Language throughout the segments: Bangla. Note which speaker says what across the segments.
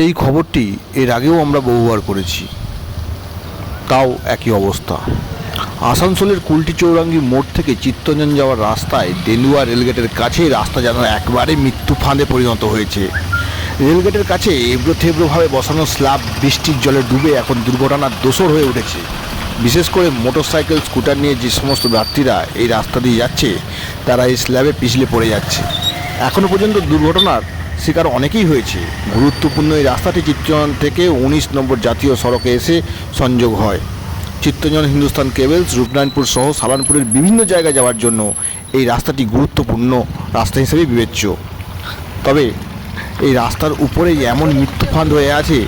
Speaker 1: এই খবরটি এর আগেও আমরা বহুবার করেছি তাও একই অবস্থা। আসানসোলের কুলটি চৌরাঙ্গি মোড় থেকে চিত্তরঞ্জন যাওয়ার রাস্তায় দেলুয়া রেলগেটের কাছে রাস্তা যেন একবারে মৃত্যু ফাঁদে পরিণত হয়েছে। রেলগেটের কাছে এবড়ো থেবড়োভাবে বসানো স্ল্যাব বৃষ্টির জলে ডুবে এখন দুর্ঘটনার দোসর হয়ে উঠেছে। বিশেষ করে মোটরসাইকেল, স্কুটার নিয়ে যে সমস্ত যাত্রীরা এই রাস্তা দিয়ে যাচ্ছে, তারা এই স্ল্যাবে পিছলে পড়ে যাচ্ছে। এখনও পর্যন্ত দুর্ঘটনার শিকার অনেকেই হয়েছে। গুরুত্বপূর্ণ এই রাস্তাটি চিত্তরঞ্জন থেকে উনিশ নম্বর জাতীয় সড়কে এসে সংযোগ হয়। চিত্তরঞ্জন হিন্দুস্তান কেবলস, রূপনারায়ণপুর সহ সালানপুরের বিভিন্ন জায়গায় যাওয়ার জন্য এই রাস্তাটি গুরুত্বপূর্ণ রাস্তা হিসেবে বিবেচ্য। তবে এই রাস্তার উপরেই এমন মৃত্যুফাঁদ হয়ে আছে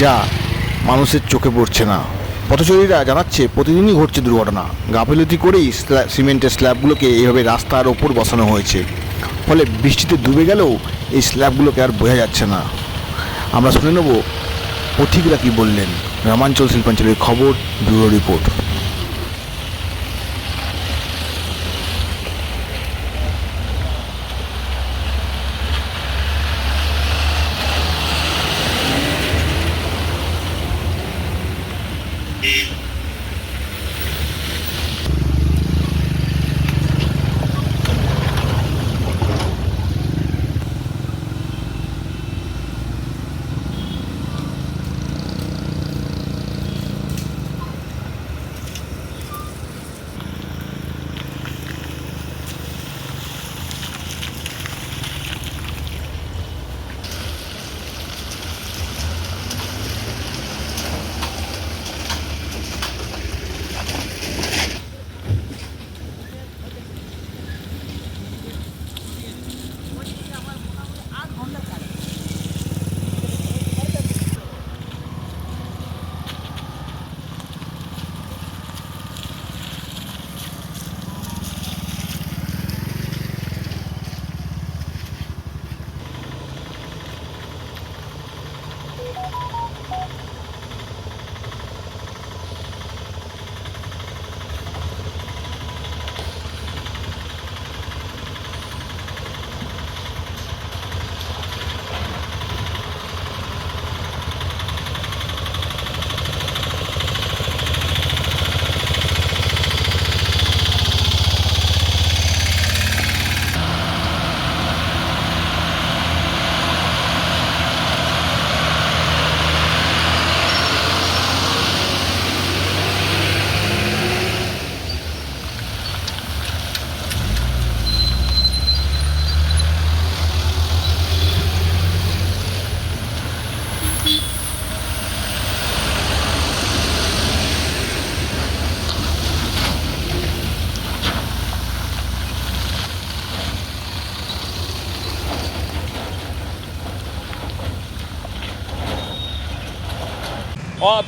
Speaker 1: যা মানুষের চোখে পড়ছে না। পথচারীরা জানাচ্ছে, প্রতিদিনই ঘটছে দুর্ঘটনা। গাফিলতি করেই সিমেন্টের স্ল্যাবগুলোকে এইভাবে রাস্তার ওপর বসানো হয়েছে। ফলে বৃষ্টিতে ডুবে গেলেও এই স্ল্যাবগুলোকে আর বোঝা যাচ্ছে না। আমরা শুনে নেব, পথিকরা কী বললেন? গ্রামাঞ্চল শিল্পাঞ্চলের খবর, ব্যুরো রিপোর্ট।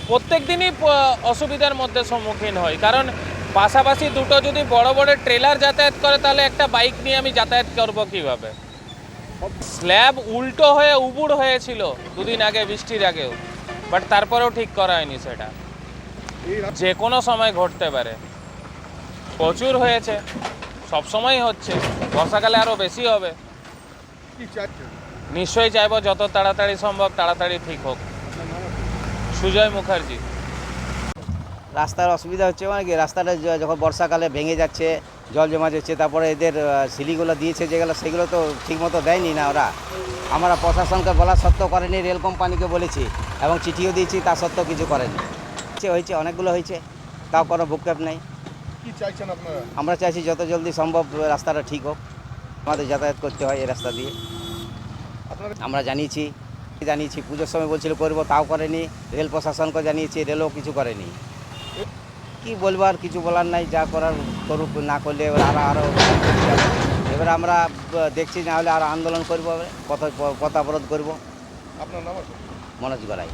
Speaker 2: প্রত্যেক দিনই অসুবিধার মধ্যে সম্মুখীন হই কারণ পাশাপাশি দুটো যদি বড় বড় ট্রেলার যাতায়াত করে, তাহলে একটা বাইক নিয়ে আমি যাতায়াত করব কীভাবে? স্ল্যাব উল্টো হয়ে উবুড় হয়েছিল দুদিন আগে, বৃষ্টির আগেও। বাট তারপরেও ঠিক করা হয়নি সেটা। যে কোনো সময় ঘটতে পারে। প্রচুর হয়েছে। সব সময় হচ্ছে। বর্ষাকালে আরও বেশি হবে। নিশ্চয়ই চাইব যত তাড়াতাড়ি সম্ভব, তাড়াতাড়ি ঠিক হোক। সুজয় মুখার্জি।
Speaker 3: রাস্তার অসুবিধা হচ্ছে মানে কি? রাস্তাটা যখন বর্ষাকালে ভেঙে যাচ্ছে জল জমা যাচ্ছে তারপরে এদের সিলিগুলো দিয়েছে যেগুলো সেগুলো তো ঠিকমতো দেয়নি না ওরা। আমরা প্রশাসনকে বলা সত্ত্বেও করেনি রেল কোম্পানিকে বলেছি এবং চিঠিও দিয়েছি তা সত্ত্বেও কিছু করেনি। হয়েছে, হয়েছে অনেকগুলো হয়েছে তাও কোনো ভূক্ষেপ নেই।
Speaker 4: কি
Speaker 3: আমরা চাইছি যত জলদি সম্ভব রাস্তাটা ঠিক হোক আমাদের যাতায়াত করতে হয় এই রাস্তা দিয়ে। আমরা জানিয়েছি জানিয়েছি পুজোর সময় বলছিল করব তাও করেনি রেল প্রশাসনকে জানিয়েছি রেলও কিছু করেনি। কি বলব আর কিছু বলার নাই যা করার করুক না করলে এবার আরও আরও এবার আমরা দেখছি না হলে আরও আন্দোলন করব পথ পথ অবরোধ করব।
Speaker 4: আপনার নাম
Speaker 3: মনোজ গড়াই।